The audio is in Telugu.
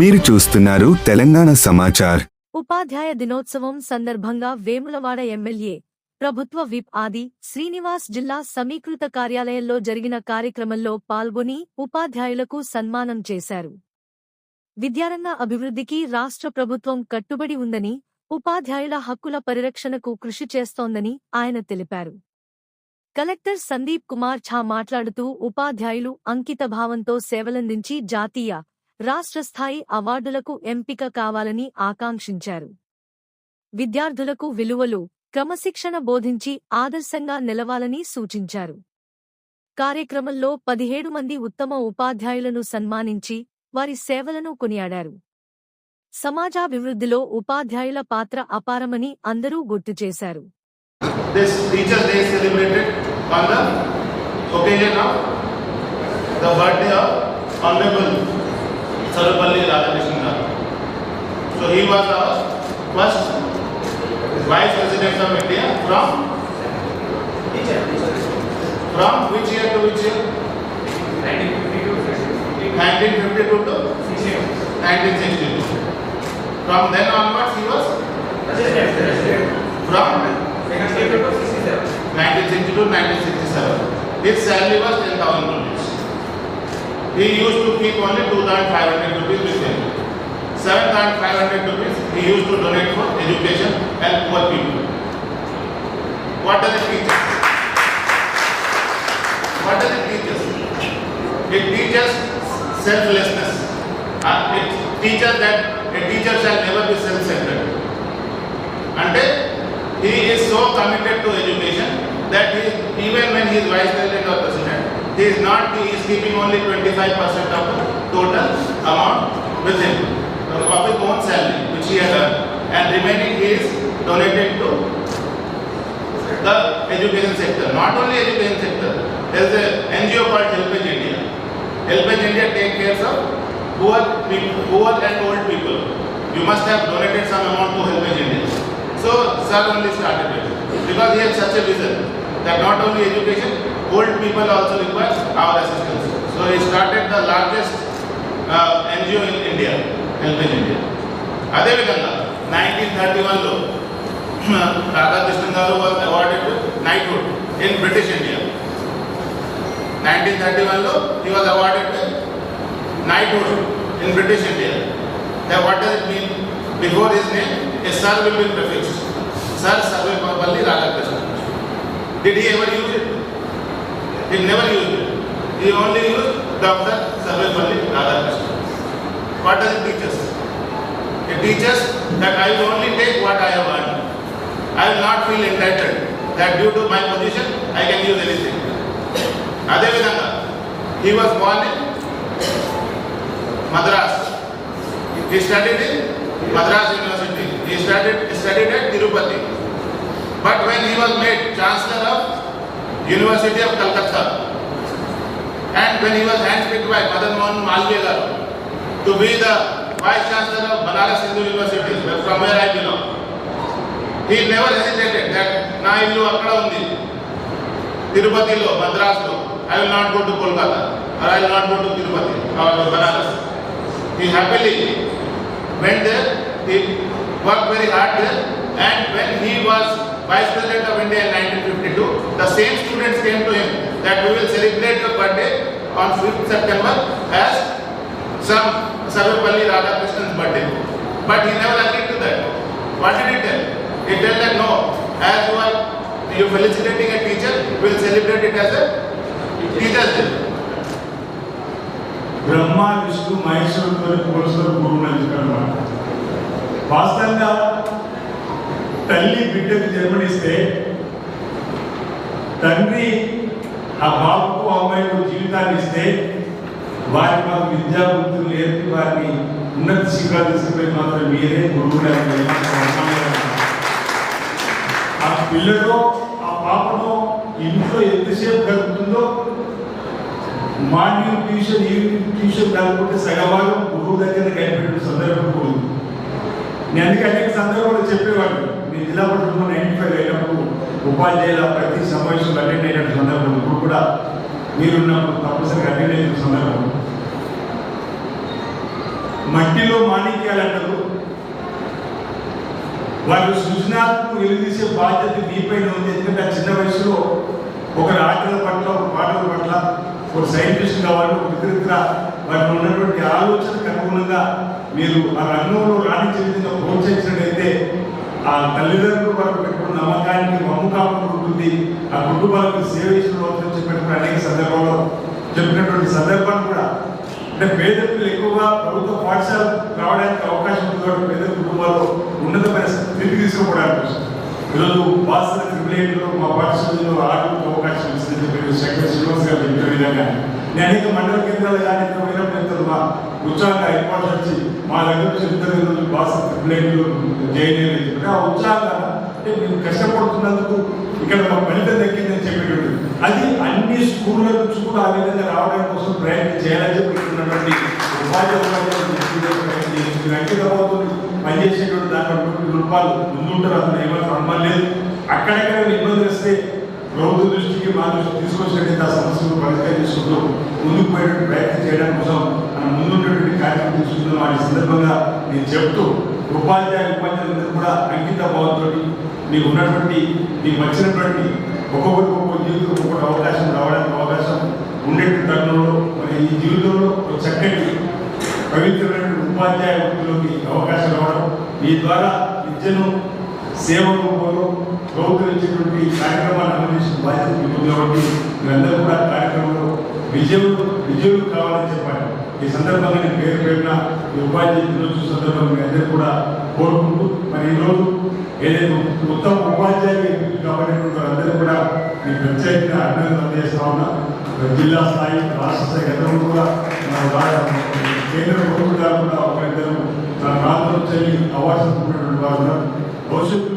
మీరు చూస్తున్నారు తెలంగాణ సమాచార్. ఉపాధ్యాయ దినోత్సవం సందర్భంగా వేములవాడ ఎమ్మెల్యే ప్రభుత్వ విప్ ఆది శ్రీనివాస్ జిల్లా సమీకృత కార్యాలయంలో జరిగిన కార్యక్రమంలో పాల్గొని ఉపాధ్యాయులకు సన్మానం చేశారు. విద్యారంగ అభివృద్ధికి రాష్ట్ర ప్రభుత్వం కట్టుబడి ఉందని ఉపాధ్యాయుల హక్కుల పరిరక్షణకు కృషి చేస్తోందని ఆయన తెలిపారు. కలెక్టర్ సందీప్ కుమార్ ఝా మాట్లాడుతూ ఉపాధ్యాయులు అంకిత భావంతో సేవలందించి జాతీయ రాష్ట్ర స్థాయి అవార్డులకు ఎంపిక కావాలని ఆకాంక్షించారు. విద్యార్థులకు విలువలు క్రమశిక్షణ బోధించి ఆదర్శంగా నిలవాలని సూచించారు. కార్యక్రమంలో పదిహేడు మంది ఉత్తమ ఉపాధ్యాయులను సన్మానించి వారి సేవలను కొనియాడారు. సమాజాభివృద్ధిలో ఉపాధ్యాయుల పాత్ర అపారమని అందరూ గుర్తు చేశారు. This Day is celebrated on the occasion of the birthday of Honorable Sarvapalli Radhakrishnan Garu. So he was our first Vice President of India from from which year to which year? 1952 to 1962. From then onwards he was from 1962 to 1967. His salary was 10,000 rupees. He used to keep only 2,500 rupees with him. 7,500 rupees he used to donate for education and poor people. What does it teach us? What does it teach us? It teaches selflessness. Uh, it teaches that a teacher shall never be self-centered. అంటే he is so committed to education that he, even when he is vice president or president, he is not, he is keeping only 25% of total amount with him, of his own salary, which he has earned, and remaining he is donated to the education sector. Not only education sector, there is a NGO called Helpage India. Helpage India take care of poor people, poor and old people. You must have donated some amount to Helpage India. So, sir only started it because he has such a vision that not only education, old people also require our assistance. So, he started the largest uh, NGO in India, Helpage India. అదేవిధంగా నైన్టీన్ థర్టీ వన్లో Radhakrishnan garu was awarded knighthood in British India nineteen thirty వన్లో he was awarded knighthood in British India. Now what does it mean? Before his name, a sir will be prefixed. Sir Sarvepalli Radhakrishnan. Did he ever use it? He never used it. He only used Dr. Sarvepalli Radhakrishnan. What does it teach us? It teaches that I will only take what I have earned. I will not feel entitled that due to my position I can use anything. అదేవిధంగా he was born in Madras. He studied in Madras University. He studied, studied at Tirupati. But when he was made Chancellor of University of Calcutta, and when he was handpicked by Madan Mohan Malviya to be the Vice Chancellor of Banaras Hindu University, from where I belong, he never hesitated that నా ఇల్లు అక్కడ ఉంది తిరుపతిలో మద్రాసులో I will not go to Kolkata or I will not go to Tirupati or Banaras he happily went there, he worked very and when he was vice president of India of India in 1952, the same students came to him that we will celebrate your birthday on 5th September as some Sarvapalli Radhakrishnan's birthday. But he never agreed to that. What did he tell? He told that no, as you are you felicitating a teacher, we will celebrate it as a teacher's day. Brahma Vishnu మహేశ్వరుడితో పోలుస్తారు గురువులు అని చెప్పారన్నమాట వాస్తవంగా తల్లి బిడ్డకు జన్మనిస్తే తండ్రి ఆ బాబుకు అమ్మాయికు జీవితాన్ని ఇస్తే వారి మాకు విద్యా బుద్ధులు నేర్పి వారిని ఉన్నత శిఖరాలు తీసుకుపోయి మాత్రం మీరే గురువులు ఆ పిల్లలో ఆ పాపను ఇంట్లో ఎంతసేపు గడుపుతుందో మార్నింగ్ ట్యూషన్ ఈవినింగ్ ట్యూషన్ కాకపోతే సగభాగం గురువు దగ్గర కనిపెట్టిన సందర్భం కూడా నేను అందుకే అనేక సందర్భాలు చెప్పేవాడు నేను జిల్లా పట్టుకున్న నైన్టీ ఫైవ్ అయినప్పుడు ఉపాధ్యాయుల ప్రతి సమావేశంలో అటెండ్ అయిన మీరున్నప్పుడు తప్పనిసరిగా అటెండ్ అయిన సందర్భం. మట్టిలో మాణిక్యాలు అంటారు వాళ్ళు సృజనాత్మక వెలుగుదీసే బాధ్యత మీపైన ఉంది. ఎందుకంటే ఆ చిన్న వయసులో ఒక ఆటల పట్ల ఒక పాటల పట్ల ఒక సైంటిస్ట్ కావాలి ఒక ఇతరితర వారికి ఉన్నటువంటి ఆలోచనకు అనుగుణంగా మీరు ఆ రంగంలో రాణించే విధంగా ప్రోత్సహించినట్లయితే ఆ తల్లిదండ్రులు వారు పెట్టుకున్న నమ్మకానికి మమ్ముకాపం ఉంటుంది ఆ కుటుంబాలకు సేవ చేసిన అవసరం చెప్పినటువంటి అనేక సందర్భంలో చెప్పినటువంటి సందర్భాన్ని కూడా అంటే పేద పిల్లలు ఎక్కువగా ప్రభుత్వ పాఠశాల రావడానికి అవకాశం ఉంది కాబట్టి పేద కుటుంబాల్లో ఉన్నతమైన స్థితికి తీసుకోవడానికి కోసం. ఈరోజు బాసల ట్రిపుల్ మా పాఠశాలలో ఆటలకు అవకాశం ఇస్తుందని చెప్పి శంకర్ శ్రీనివాస్ గారు చెప్పిన విధంగా నేను అనేక మండల కేంద్రాలు కానీ ఇక్కడ పోయినప్పుడు మా ఉత్సాహంగా ఏర్పాటు వచ్చి మా దగ్గర నుంచి ఇద్దరు ఈరోజు బాసల జైలు చెప్పి ఆ ఉత్సాహంగా అంటే మేము కష్టపడుతున్నందుకు ఇక్కడ మా ఫలితం దక్కిందని చెప్పేటప్పుడు అది అన్ని స్కూళ్ళ నుంచి కూడా ఆ విధంగా రావడానికి కోసం ప్రయత్నం చేయాలని చెప్పినటువంటి ఉపాధ్యాయులు అంకితమవుతుంది పనిచేసేటువంటి దాంట్లో నూటి రూపాయలు ముందుంటారు. అందులో ఏమైనా అనుమానం లేదు. అక్కడెక్కడ ఇబ్బందులు వస్తే ప్రభుత్వ దృష్టికి మా దృష్టికి తీసుకొచ్చినట్టు ఆ సమస్యలు పరిష్కరించుకుంటూ ముందుకు పోయేటువంటి ప్రయత్నం చేయడం కోసం మనం ముందున్నటువంటి కార్యక్రమం తీసుకుంటున్నాం అనే సందర్భంగా నేను చెప్తూ ఉపాధ్యాయ ఉపాధ్యాయులందరూ కూడా అంకిత భావంతో మీకు ఉన్నటువంటి మీకు వచ్చినటువంటి ఒక్కొక్కరికి ఒక్కొక్క జీవితం ఒక్కొక్క అవకాశం రావడానికి అవకాశం ఉండేటువంటి తరుణంలో మరి ఈ జీవితంలో ఒక చక్కటి పవిత్రమైన ఉపాధ్యాయ వృత్తిలోకి అవకాశం రావడం మీ ద్వారా విద్యను సేవ రూపంలో గౌరవించేటువంటి కార్యక్రమాన్ని అందించిన బాధ్యత మీకు ఉంది కాబట్టి మీరందరూ కూడా కార్యక్రమంలో విజయం విజయులు కావాలని చెప్పాలి. ఈ సందర్భంగా నేను పేరు పేరున ఈ ఉపాధ్యాయ దినోత్సవ సందర్భంగా మీ అందరూ కూడా కోరుకుంటూ మరి ఈరోజు ఏదైతే ఉత్తమ ఉపాధ్యాయులు కాబట్టి అందరూ కూడా మీ ప్రత్యేకంగా అభినందన అందజేస్తా ఉన్నా. జిల్లా స్థాయి రాష్ట్ర స్థాయి అందరూ కూడా కేంద్ర ప్రభుత్వం కాకుండా ఒకరిద్దరు మన రాష్ట్రం చెల్లి అవకాశం ఉన్నటువంటి వారు భవిష్యత్తు